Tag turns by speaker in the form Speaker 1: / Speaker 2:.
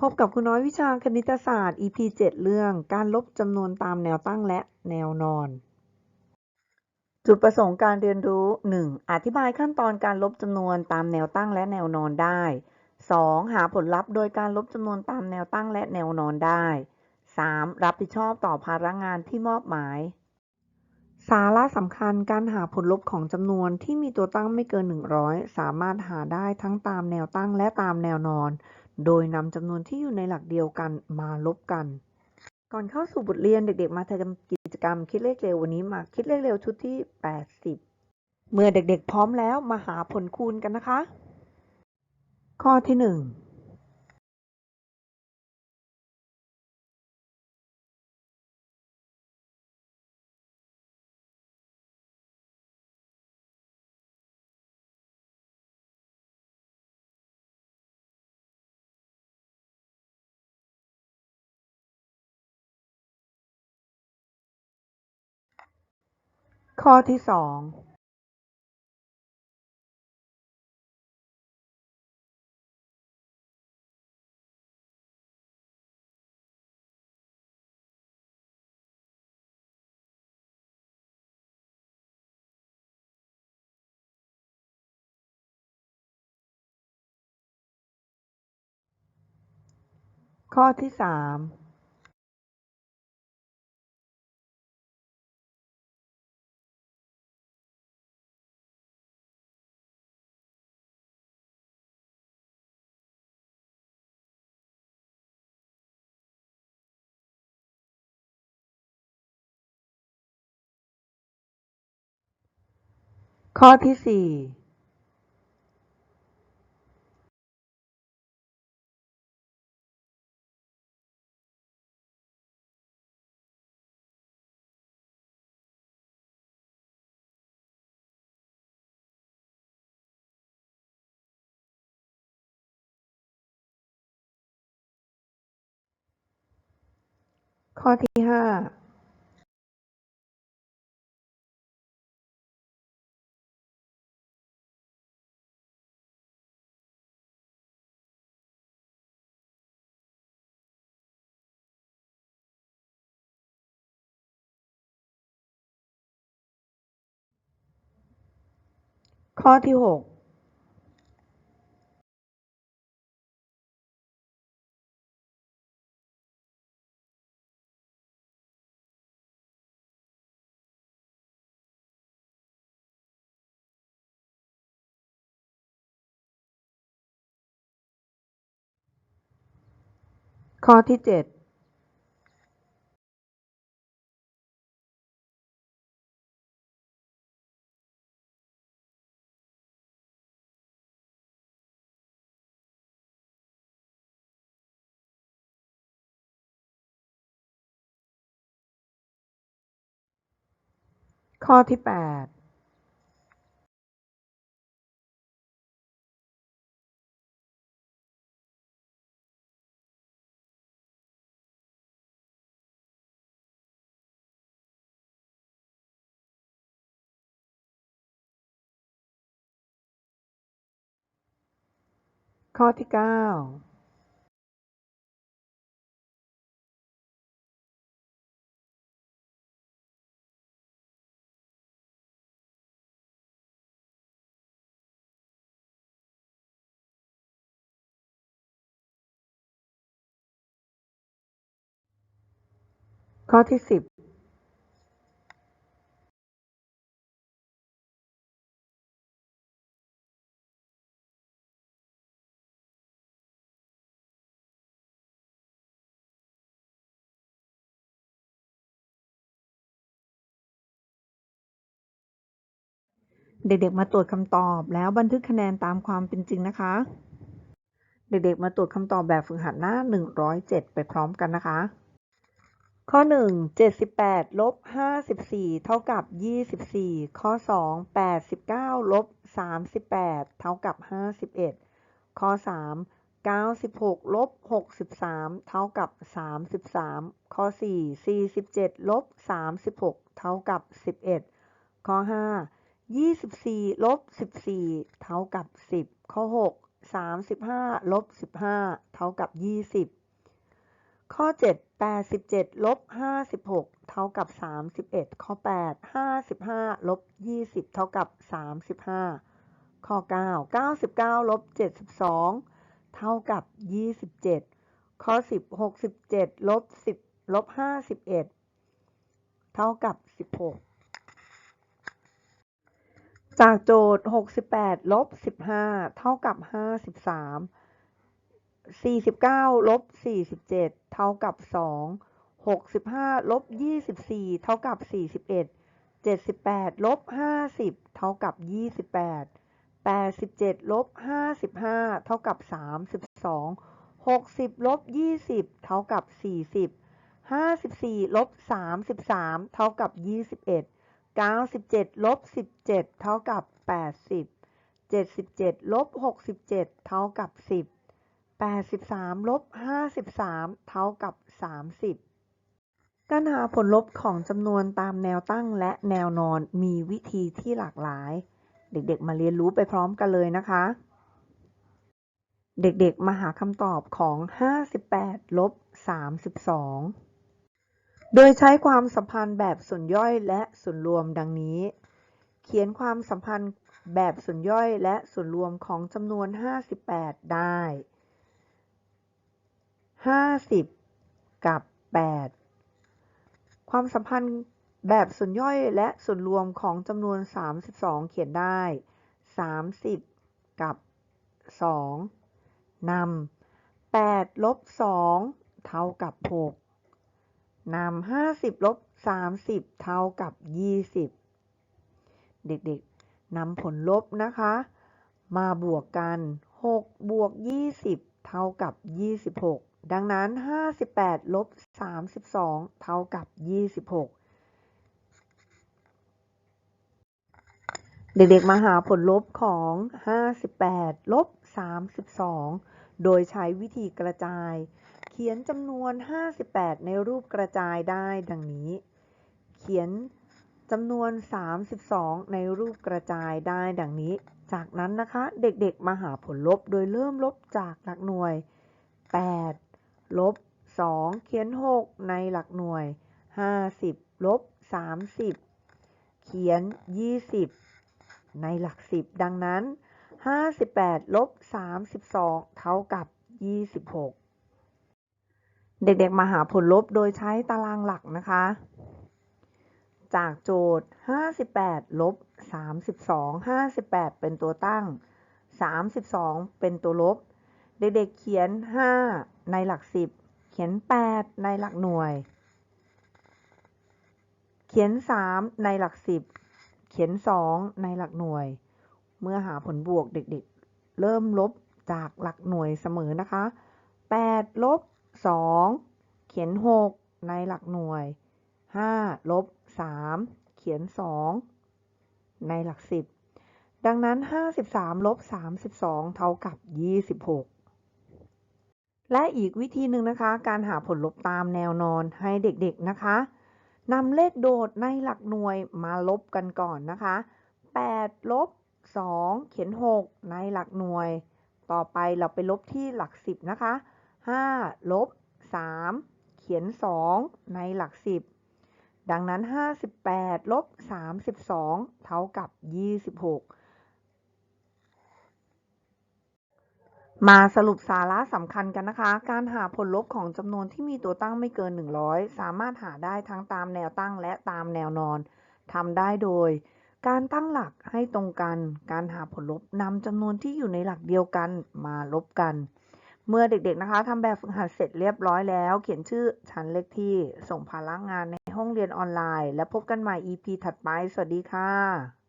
Speaker 1: พบกับคุณน้อยวิชาคณิตศาสตร์ EP 7 เรื่องการลบจำนวนตามแนวตั้งและแนวนอน จุดประสงค์การเรียนรู้ 1. อธิบายขั้นตอนการลบจำนวนตามแนวตั้งและแนวนอนได้ 2. หาผลลัพธ์โดยการลบจำนวนตามแนวตั้งและแนวนอนได้ 3. รับผิดชอบต่อภาระงานที่มอบหมาย สาระสำคัญการหาผลลบของจำนวนที่มีตัวตั้งไม่เกิน 100 สามารถหาได้ทั้งตามแนวตั้งและตามแนวนอน โดยนำจำนวนที่อยู่ในหลักเดียวกันมาลบกัน ก่อนเข้าสู่บทเรียนเด็กๆ มาทำกิจกรรมคิดเลขเร็ววันนี้มาคิดเลขเร็วชุดที่ 80 เมื่อเด็กๆพร้อมแล้วมาหาผลคูณกันนะคะ ข้อที่ 1 ข้อที่2ข้อที่3 ข้อที่4ข้อที่5 ข้อที่6ข้อที่7 ข้อที่8ข้อที่9 ข้อที่10เด็กๆ มาตรวจคำตอบแล้วบันทึกคะแนนตามความเป็นจริงนะคะ เด็กๆ มาตรวจคำตอบแบบฝึกหัดหน้า 107 ไปพร้อมกันนะคะ ข้อ1 78ลบ54เท่ากับ24ข้อ2 89ลบ38เท่ากับ51ข้อ3 96ลบ63เท่ากับ33ข้อ4 47ลบ36เท่ากับ11ข้อ5 24ลบ14เท่ากับ10ข้อ6 35ลบ15เท่ากับ20 ข้อ 7 87ลบ56 เท่ากับ 31 ข้อ 8 55ลบ20 เท่ากับ 35 ข้อ 9 99ลบ72 เท่ากับ 27 ข้อ 10 67ลบ10ลบ51 เท่ากับ 16 จากโจทย์ 68ลบ15 เท่ากับ 53 49ลบ47เท่ากับ2 65ลบ24เท่ากับ41 78ลบ50เท่ากับ28 87ลบ55เท่ากับ32 60ลบ20เท่ากับ40 54ลบ33เท่ากับ21 97ลบ17เท่ากับ80 77ลบ67เท่ากับ10 83ลบ53 เท่ากับ 30 การหาผลลบของจำนวนตามแนวตั้งและแนวนอนมีวิธีที่หลากหลาย เด็กๆ มาเรียนรู้ไปพร้อมกันเลยนะคะ เด็กๆ มาหาคำตอบของ 58ลบ32 โดยใช้ความสัมพันธ์แบบส่วนย่อยและส่วนรวมดังนี้ เขียนความสัมพันธ์แบบส่วนย่อยและส่วนรวมของจำนวน 58 ได้ 50กับ8ความสัมพันธ์แบบส่วนย่อยและส่วนรวมของจำนวน 32 เขียนได้ 30 กับ 2นำ8ลบ2เท่ากับ 6นำ50ลบ30 เท่ากับ 20 เด็กๆนำผลลบนะคะ มาบวกกัน 6 บวก 20 เท่ากับ 26 ดังนั้น 58 ลบ 32 เท่ากับ 26 เด็กๆ มาหาผลลบของ 58 ลบ 32 โดยใช้วิธีกระจาย เขียนจำนวน 58 ในรูปกระจายได้ดังนี้ เขียนจำนวน 32 ในรูปกระจายได้ดังนี้ จากนั้นนะคะ เด็กๆ มาหาผลลบโดยเริ่มลบจากหลักหน่วย 8 ลบ 2 เขียน 6 ในหลักหน่วย 50 ลบ 30 เขียน 20 ในหลัก 10 ดังนั้น 58 ลบ 32 เท่ากับ 26 เด็กๆ มาหาผลลบโดยใช้ตารางหลักนะคะ จากโจทย์ 58 ลบ 32 58 เป็นตัวตั้ง 32 เป็นตัวลบ เด็กๆ เขียน 5 ในหลัก10เขียน 8 ในหลักหน่วย เขียน 3 ในหลัก10เขียน 2 ในหลักหน่วย เมื่อหาผลบวกเด็กๆ เริ่มลบจากหลักหน่วยเสมอนะคะ 8 ลบ 2 เขียน 6 ในหลักหน่วย 5 ลบ 3 เขียน 2 ในหลัก10ดังนั้น 53 ลบ 32 เท่ากับ 26 และอีกวิธีหนึ่งนะคะ การหาผลลบตามแนวนอนให้เด็กๆนะคะนำเลขโดดในหลักหน่วยมาลบกันก่อนนะคะ8ลบ2เขียน 6 ในหลักหน่วย ต่อไปเราไปลบที่หลัก 10 นะคะ5ลบ3เขียน 2 ในหลัก 10 ดังนั้น 58ลบ32 เท่ากับ 26 มาสรุปสาระสำคัญกันนะคะ การหาผลลบของจำนวนที่มีตัวตั้งไม่เกิน 100 สามารถหาได้ทั้งตามแนวตั้งและตามแนวนอน ทำได้โดย การตั้งหลักให้ตรงกัน การหาผลลบนำจำนวนที่อยู่ในหลักเดียวกันมาลบกัน เมื่อเด็กๆนะคะทำแบบฝึกหัดเสร็จเรียบร้อยแล้ว เขียนชื่อชั้นเลขที่ ส่งภาระงานในห้องเรียนออนไลน์ และพบกันใหม่ EP ถัดไป สวัสดีค่ะ